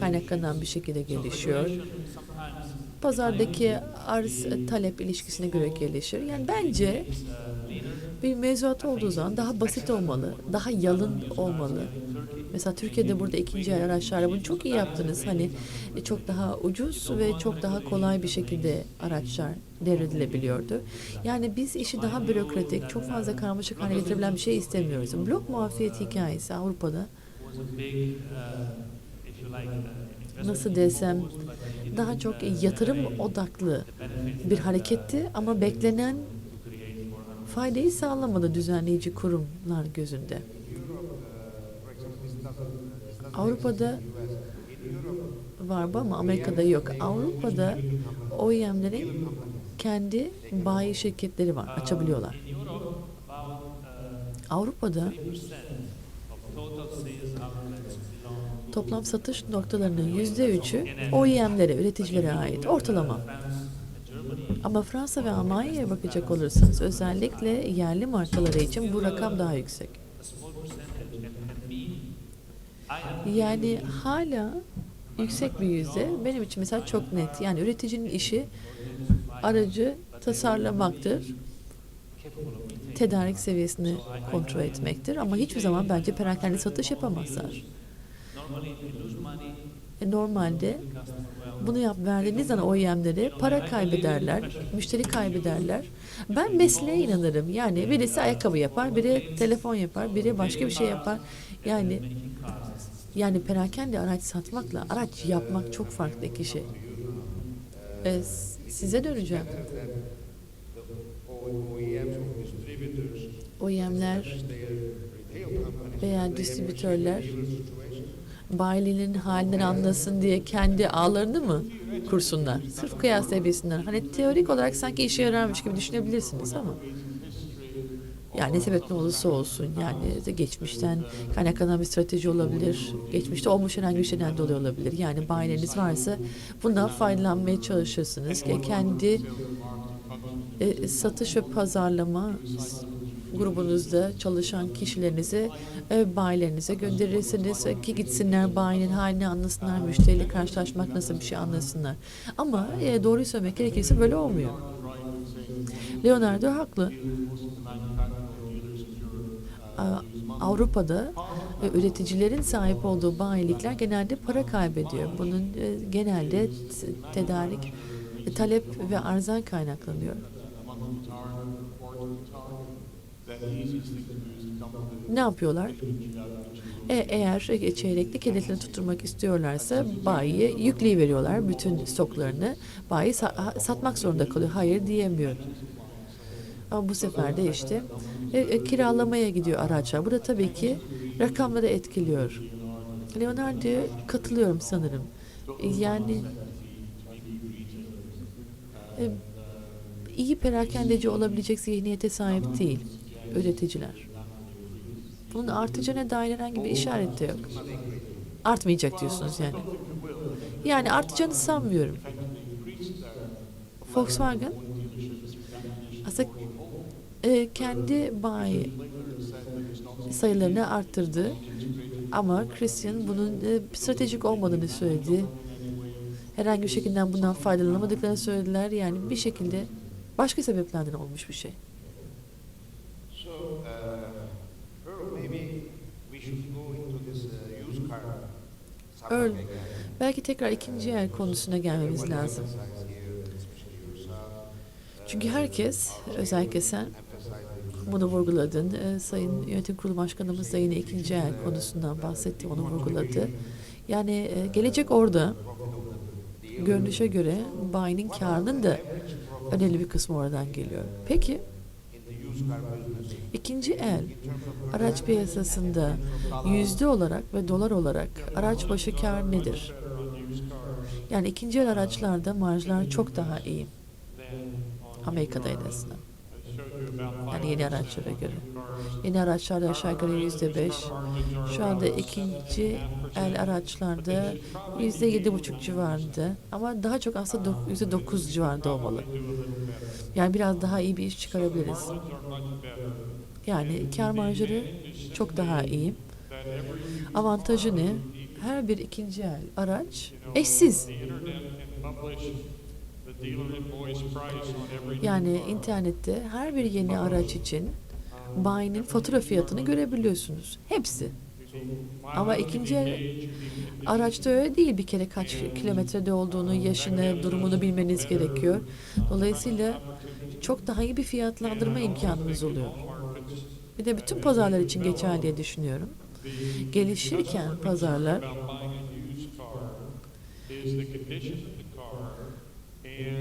kaynaklanan bir şekilde gelişiyor. Pazardaki arz talep ilişkisine göre gelişir. Yani bence bir mevzuat olduğu zaman daha basit olmalı, daha yalın olmalı. Mesela Türkiye'de burada ikinci el araçlarla bunu çok iyi yaptınız. Hani e, çok daha ucuz ve çok daha kolay bir şekilde araçlar devredilebiliyordu. Yani biz işi daha bürokratik, çok fazla karmaşık hale getirebilen bir şey istemiyoruz. Blok muafiyeti hikayesi Avrupa'da nasıl desem daha çok yatırım odaklı bir hareketti ama beklenen faydayı sağlamadı düzenleyici kurumlar gözünde. Avrupa'da var bu ama Amerika'da yok. Avrupa'da OEM'lerin kendi bayi şirketleri var, açabiliyorlar. Avrupa'da toplam satış noktalarının yüzde üçü OEM'lere, üreticilere ait ortalama. Ama Fransa ve Almanya'ya bakacak olursanız özellikle yerli markaları için bu rakam daha yüksek. Yani hala yüksek bir yüzde benim için mesela çok net. Yani üreticinin işi aracı tasarlamaktır. Tedarik seviyesini kontrol etmektir. Ama hiçbir zaman bence perakende satış yapamazlar. E, normalde bunu yap verdiğiniz zaman OEM'lere para kaybederler, müşteri kaybederler. Ben mesleğe inanırım. Yani birisi ayakkabı yapar, biri telefon yapar, biri başka bir şey yapar. Yani yani perakende araç satmakla araç yapmak çok farklı iki şey. E, size döneceğim. OEM'ler veya distribütörler bayilerin halinden anlasın diye kendi ağlarını mı kursunlar? Sırf kıyas seviyesinden. Hani teorik olarak sanki işe yararmış gibi düşünebilirsiniz ama. Yani ne sebep ne olursa olsun yani de geçmişten kaynaklanan bir strateji olabilir. Geçmişte olmuş herhangi bir şeyden dolayı olabilir. Yani bayileriniz varsa bundan faydalanmaya çalışırsınız. Kendi e, satış ve pazarlama grubunuzda çalışan kişilerinize, e, bayilerinize gönderirsiniz ki gitsinler bayinin halini anlasınlar, müşteriyle karşılaşmak nasıl bir şey anlasınlar. Ama e, doğruyu söylemek gerekirse böyle olmuyor. Leonardo haklı. Avrupa'da e, üreticilerin sahip olduğu bayilikler genelde para kaybediyor. Bunun e, genelde tedarik, talep ve arzdan kaynaklanıyor. Ne yapıyorlar? E, eğer çeyreklik hedeflerini tutturmak istiyorlarsa bayiye yükleyi veriyorlar bütün stoklarını. Bayi sa- satmak zorunda kalıyor. Hayır diyemiyor. Ama bu sefer de işte e, e, kiralamaya gidiyor araçlar. Bu da tabii ki rakamları etkiliyor. Leonardo'ya katılıyorum sanırım. E, Yani e, iyi perakendeci olabilecek zihniyete sahip değil üreticiler. Bunun artacağına dair herhangi bir işaret de yok. Artmayacak diyorsunuz yani. Yani artacağını sanmıyorum. Volkswagen aslında e, kendi bayi sayılarını arttırdı. Ama Christian bunun e, stratejik olmadığını söyledi. Herhangi bir şekilde bundan faydalanamadıklarını söylediler. Yani bir şekilde başka sebeplerden olmuş bir şey. Earl, belki tekrar ikinci el konusuna gelmemiz lazım. Çünkü herkes, özellikle sen bunu vurguladın. Ee, Sayın Yönetim Kurulu Başkanımız da yine ikinci el konusundan bahsetti, onu vurguladı. Yani e, gelecek orada. Görünüşe göre bayinin karının da önemli bir kısmı oradan geliyor. Peki ikinci el araç piyasasında yüzde olarak ve dolar olarak araç başı kar nedir? Yani ikinci el araçlarda marjlar çok daha iyi. Amerika'da en azından. Yani yeni araçlara göre. Yeni araçlarda aşağı yukarı yüzde beş. Şu anda ikinci el araçlarda yüzde yedi buçuk civarında. Ama daha çok aslında yüzde dokuz civarında olmalı. Yani biraz daha iyi bir iş çıkarabiliriz. Yani kar marjları çok daha iyi. Avantajı ne? her bir ikinci el araç eşsiz. Yani internette her bir yeni araç için bayinin fatura fiyatını görebiliyorsunuz. Hepsi. Ama ikinci araçta öyle değil. Bir kere kaç kilometrede olduğunu, yaşını, durumunu bilmeniz gerekiyor. Dolayısıyla çok daha iyi bir fiyatlandırma imkanınız oluyor. Bir de bütün pazarlar için geçerli diye düşünüyorum. Gelişirken pazarlar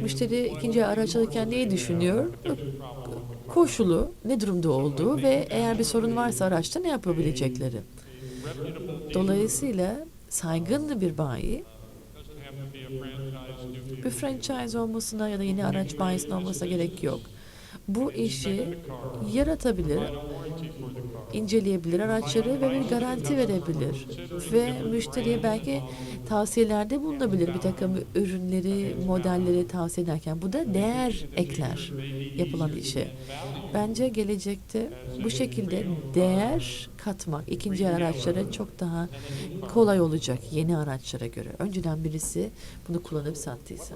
müşteri ikinci araç alırken neyi düşünüyor? Koşulu, ne durumda olduğu ve eğer bir sorun varsa araçta ne yapabilecekleri. Dolayısıyla saygın bir bayi bir franchise olmasına ya da yeni araç bayisinin olmasına gerek yok. Bu işi yaratabilir, inceleyebilir araçları ve bir garanti verebilir. Ve müşteriye belki tavsiyelerde bulunabilir bir takım ürünleri, modelleri tavsiye ederken. Bu da değer ekler yapılan işe. Bence gelecekte bu şekilde değer katmak ikinci araçlara çok daha kolay olacak yeni araçlara göre. Önceden birisi bunu kullanıp sattıysa.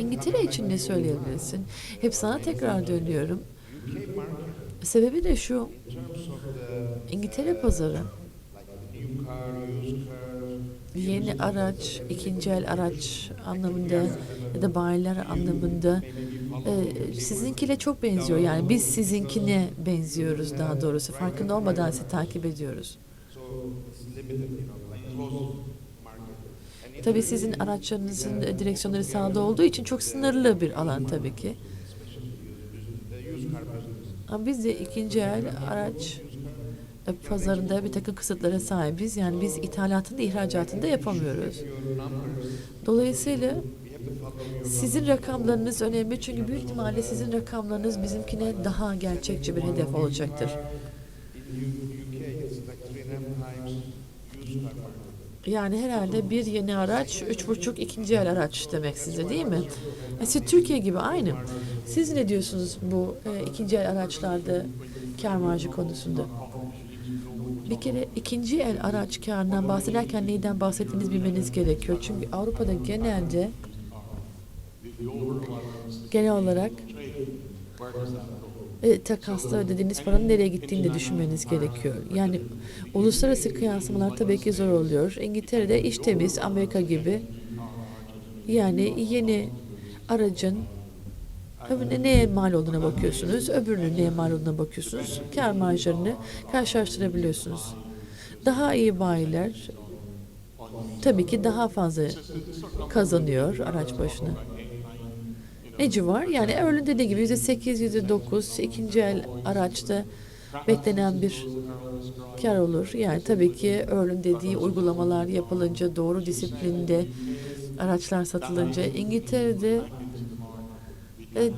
İngiltere için ne söyleyebilirsin? Hep sana tekrar dönüyorum. Sebebi de şu, İngiltere pazarı yeni araç, ikinci el araç anlamında ya da bayiler anlamında e, sizinkiyle çok benziyor. Yani biz sizinkine benziyoruz daha doğrusu. Farkında olmadan sizi takip ediyoruz. Tabii sizin araçlarınızın direksiyonları sağda olduğu için çok sınırlı bir alan tabii ki. Biz de ikinci el araç e, pazarında bir takım kısıtlara sahibiz. Yani biz ithalatında, ihracatında yapamıyoruz. Your numbers, Dolayısıyla sizin rakamlarınız önemli çünkü büyük ihtimalle sizin rakamlarınız bizimkine daha gerçekçi bir hedef olacaktır. Yani herhalde bir yeni araç, üç buçuk ikinci el araç demek size değil mi? Siz Türkiye gibi aynı. Siz ne diyorsunuz bu e, ikinci el araçlarda kar marjı konusunda? Bir kere ikinci el araç karından bahsederken neyden bahsettiğinizi bilmeniz gerekiyor. Çünkü Avrupa'da genelde genel olarak e, takasla ödediğiniz paranın nereye gittiğini de düşünmeniz gerekiyor. Yani uluslararası kıyaslamalar tabii ki zor oluyor. İngiltere'de iş temiz, Amerika gibi. Yani yeni aracın neye mal olduğuna bakıyorsunuz, öbürünün neye mal olduğuna bakıyorsunuz. Kar marjlarını karşılaştırabiliyorsunuz. Daha iyi bayiler tabii ki daha fazla kazanıyor araç başına. Ne civar? Yani Earl'ün dediği gibi %8, %9 ikinci el araçta beklenen bir kar olur. Yani tabii ki Earl'ün dediği uygulamalar yapılınca, doğru disiplinde araçlar satılınca İngiltere'de e,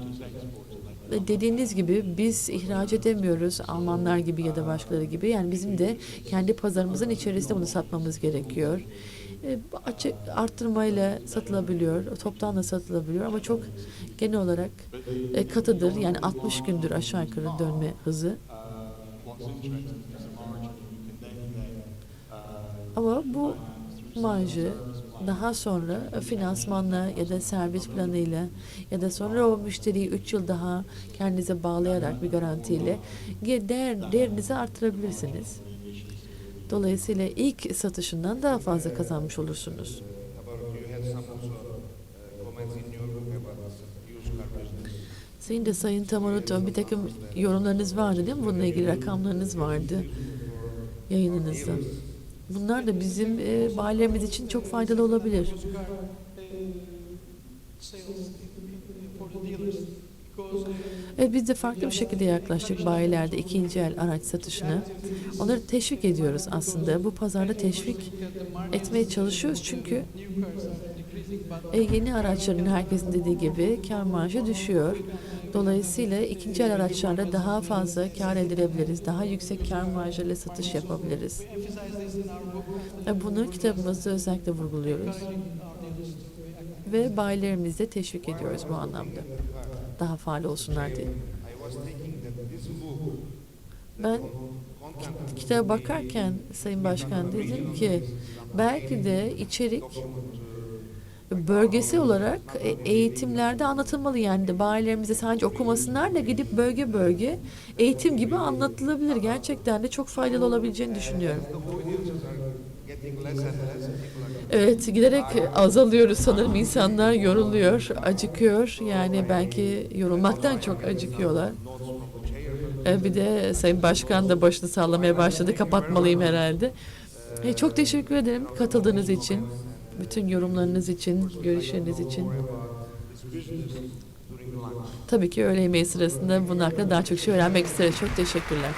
dediğiniz gibi biz ihraç edemiyoruz Almanlar gibi ya da başkaları gibi. Yani bizim de kendi pazarımızın içerisinde bunu satmamız gerekiyor. E, açık arttırmayla satılabiliyor, toptan da satılabiliyor ama çok genel olarak e, katıdır. Yani 60 gündür aşağı yukarı dönme hızı. Ama bu marjı daha sonra finansmanla ya da servis planıyla ya da sonra o müşteriyi 3 yıl daha kendinize bağlayarak bir garantiyle değer, değerinizi artırabilirsiniz. Dolayısıyla ilk satışından daha fazla kazanmış olursunuz. Uh. Senin de Sayın Tamaruto bir takım yorumlarınız vardı değil mi? Bununla ilgili rakamlarınız vardı yayınınızda. Bunlar da bizim e, bayilerimiz için çok faydalı olabilir. Evet, biz de farklı bir şekilde yaklaştık bayilerde ikinci el araç satışına. Onları teşvik ediyoruz aslında. Bu pazarda teşvik etmeye çalışıyoruz çünkü e, yeni araçların herkesin dediği gibi kar marjı düşüyor. Dolayısıyla ikinci el araçlarla daha fazla kar elde edebiliriz. Daha yüksek kar marjıyla satış yapabiliriz. E, Bunu kitabımızda özellikle vurguluyoruz. Ve bayilerimizi de teşvik ediyoruz bu anlamda. Daha faal olsunlar diye. Ben kitaba bakarken Sayın Başkan dedim ki belki de içerik bölgesel olarak e- eğitimlerde anlatılmalı yani de bayilerimize sadece okumasınlar da gidip bölge bölge eğitim gibi anlatılabilir. Gerçekten de çok faydalı olabileceğini düşünüyorum. Evet giderek azalıyoruz sanırım insanlar yoruluyor, acıkıyor yani belki yorulmaktan çok acıkıyorlar. E, Bir de Sayın Başkan da başını sallamaya başladı. Kapatmalıyım herhalde. E, Çok teşekkür ederim katıldığınız için, bütün yorumlarınız için, görüşleriniz için. Tabii ki öğle yemeği sırasında bunun hakkında daha çok şey öğrenmek isteriz. Çok teşekkürler.